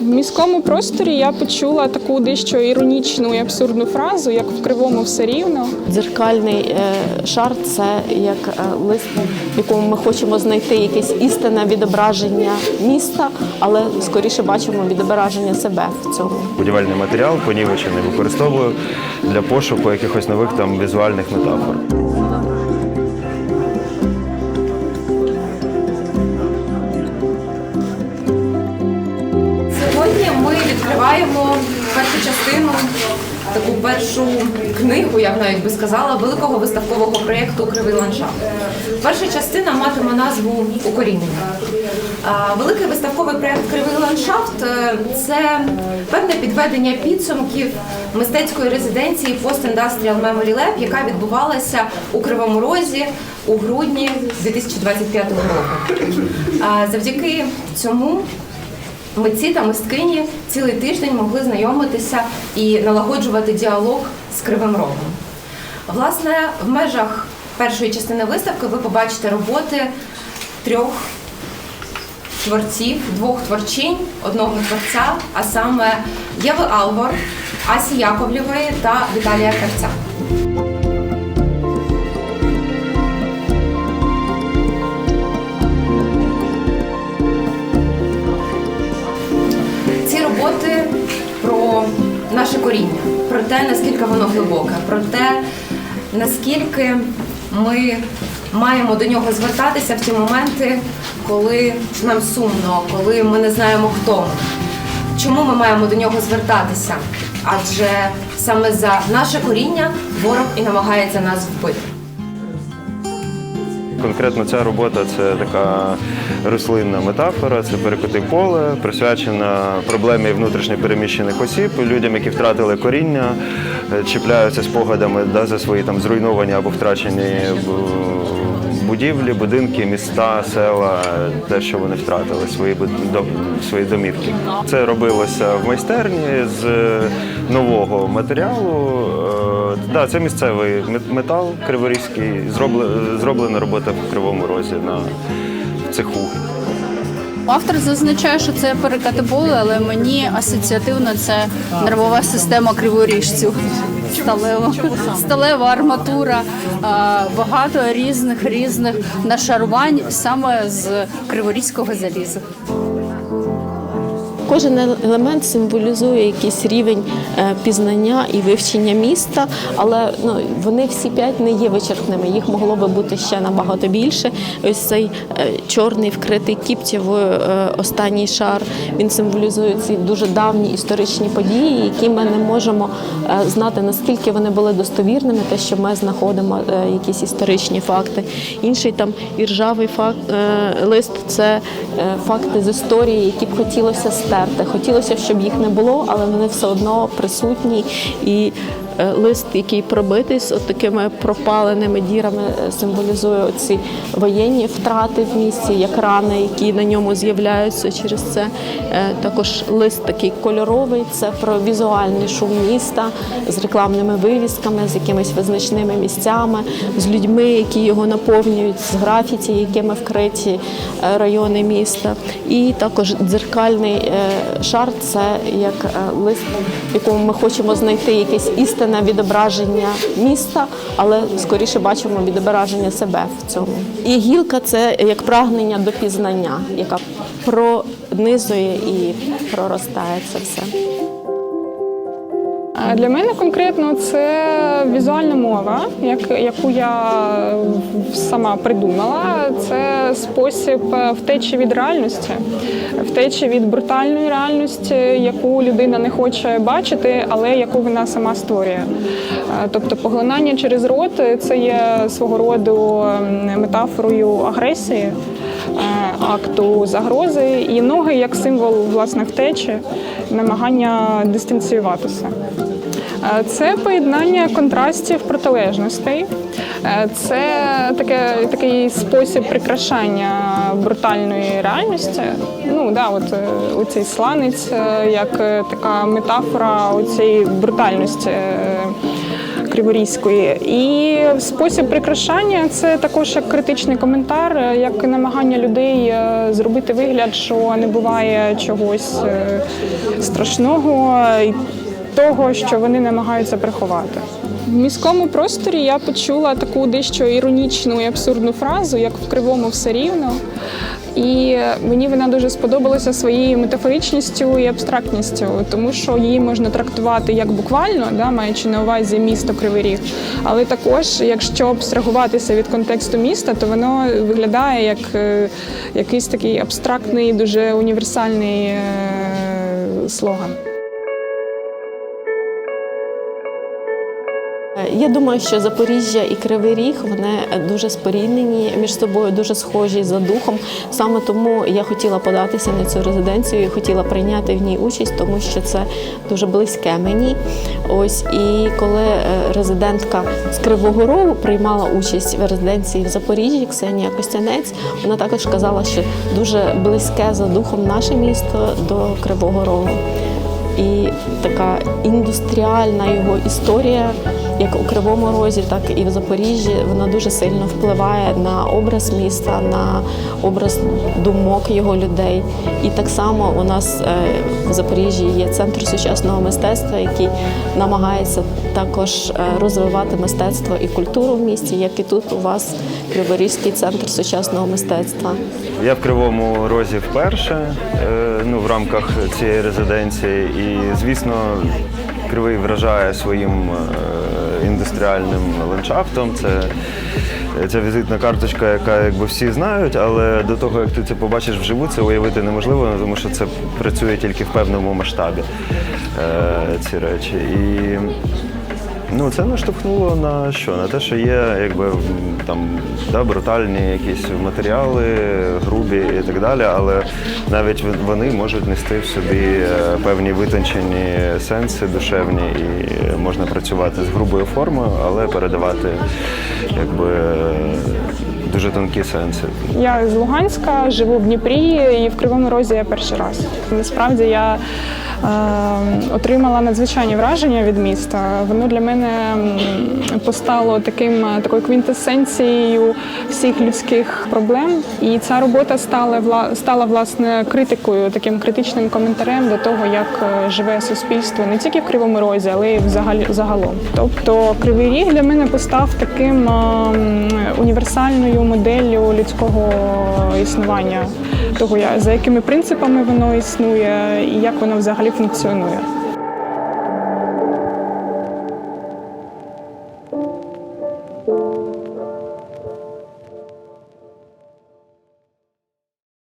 В міському просторі я почула таку дещо іронічну і абсурдну фразу, як в кривому все рівно. Дзеркальний е, шар це як е, лист, в якому ми хочемо знайти якесь істинне відображення міста, але скоріше бачимо відображення себе в цьому. Будівельний матеріал понівечений використовую для пошуку якихось нових там візуальних метафор. Відкриваємо першу частину, таку першу книгу, я б навіть би сказала, великого виставкового проєкту Кривий ландшафт. Перша частина матиме назву Укорінення. Великий виставковий проєкт Кривий ландшафт е, це певне підведення підсумків мистецької резиденції Post Industrial Memory Lab, яка відбувалася у Кривому Розі у грудні 2025 року. Завдяки цьому Митці та мисткині цілий тиждень могли знайомитися і налагоджувати діалог з Кривим Рогом. Власне, в межах першої частини виставки ви побачите роботи трьох творців, двох творчинь, одного творця, а саме Єви Албор, Асі Яковлєвої та Віталія Кравця. Роботи про наше коріння, про те, наскільки воно глибоке, про те, наскільки ми маємо до нього звертатися в ті моменти, коли нам сумно, коли ми не знаємо хто ми. Чому ми маємо до нього звертатися? Адже саме за наше коріння ворог і намагається нас вбити. Конкретно ця робота це така рослинна метафора, це перекоти поле, присвячена проблемі внутрішньо переміщених осіб, людям, які втратили коріння, е, чіпляються спогадами да, за свої там зруйновані або втрачені будівлі, будинки, міста, села, те, що вони втратили, свої свої домівки. Це робилося в майстерні з е, нового матеріалу. Е, Да, це місцевий метал криворізький. Зробле- Зроблена робота в Кривому Розі на цеху. Автор зазначає, що це перекати поле, але мені асоціативно це нервова система криворіжців. Сталева, сталева арматура, багато різних різних нашарувань саме з криворізького заліза. Кожен елемент символізує якийсь рівень е, пізнання і вивчення міста, але ну, вони всі п'ять не є вичерпними. Їх могло би бути ще набагато більше. Ось цей е, чорний вкритий кіптєвою е, останній шар. Він символізує ці дуже давні історичні події, які ми не можемо знати наскільки вони були достовірними, те, що ми знаходимо якісь історичні факти. Інший там іржавий факт лист це факти з історії, які б хотілося стерти. Хотілося щоб їх не було, але вони все одно присутні. І лист, який пробитий з такими пропаленими дірами, е, символізує ці воєнні втрати в місті, як рани, які на ньому з'являються через це. Е, Також лист такий кольоровий, це про візуальний шум міста з рекламними вивісками, з якимись визначними місцями, з людьми, які його наповнюють, з графіті, якими вкриті е, райони міста. І також дзеркальний е, шар це як е, лист, в якому ми хочемо знайти якесь істинне відображення міста, але скоріше бачимо відображення себе в цьому. І гілка це як прагнення до пізнання, яка пронизує і проростає це все. Для мене конкретно це візуальна мова, як, яку я сама придумала. Це спосіб втечі від реальності, втечі від брутальної реальності, яку людина не хоче бачити, але яку вона сама створює. Е, Тобто поглинання через рот це є свого роду метафорою агресії, е, акту загрози, і ноги як символ власне втечі, намагання дистанціюватися. Е, Це поєднання контрастів протилежностей. Е, Це таке, такий спосіб прикрашання брутальної реальності. Ну да, от е, оцей сланець, як така метафора цієї брутальності е, Криворізької. І спосіб прикрашання це також як критичний коментар, як намагання людей зробити вигляд, що не буває чогось страшного того, що вони намагаються приховати. В міському просторі я почула таку дещо іронічну і абсурдну фразу, як в кривому все рівно. І мені вона дуже сподобалася своєю метафоричністю і абстрактністю, тому що її можна трактувати як буквально, да, маючи на увазі місто Кривий Ріг. Але також, якщо абстрагуватися від контексту міста, то воно виглядає як е, якийсь такий абстрактний, дуже універсальний е, слоган. Я думаю, що Запоріжжя і Кривий Ріг вони дуже споріднені між собою, дуже схожі за духом. Саме тому я хотіла податися на цю резиденцію і хотіла прийняти в ній участь, тому що це дуже близьке мені. Ось і коли е, резидентка з Кривого Рогу приймала участь в резиденції в Запоріжжі, Ксенія Костянець, вона також казала, що дуже близьке за духом наше місто до Кривого Рогу. І така індустріальна його історія, як у Кривому Розі, так і в Запоріжжі, вона дуже сильно впливає на образ міста, на образ думок його людей. І так само у нас е, в Запоріжжі є центр сучасного мистецтва, який намагається також е, розвивати мистецтво і культуру в місті, як і тут у вас Криворізький центр сучасного мистецтва. Я в Кривому Розі вперше е, ну, в рамках цієї резиденції. І, звісно, Кривий вражає своїм е, індустріальним ландшафтом. Це, Ця візитна карточка, яка якби всі знають, але до того, як ти це побачиш вживу, це уявити неможливо, тому що це працює тільки в певному масштабі е, ці речі. І Ну, це наштовхнуло на що? На те, що є якби там да, брутальні якісь матеріали, грубі і так далі, але навіть вони можуть нести в собі е, певні витончені сенси душевні, і можна працювати з грубою формою, але передавати якби дуже тонкі сенси. Я з Луганська, живу в Дніпрі і в Кривому Розі я перший раз. Насправді я отримала надзвичайні враження від міста. Воно для мене постало таким е, такою квінтесенцією всіх людських проблем. І ця робота стала стала власне критикою, таким критичним коментарем до того, як е, живе суспільство не тільки в Кривому Розі, але й взагалі загалом. Тобто Кривий Ріг для мене постав таким ем, універсальною моделлю людського існування, того за якими принципами воно існує і як воно взагалі функціонує.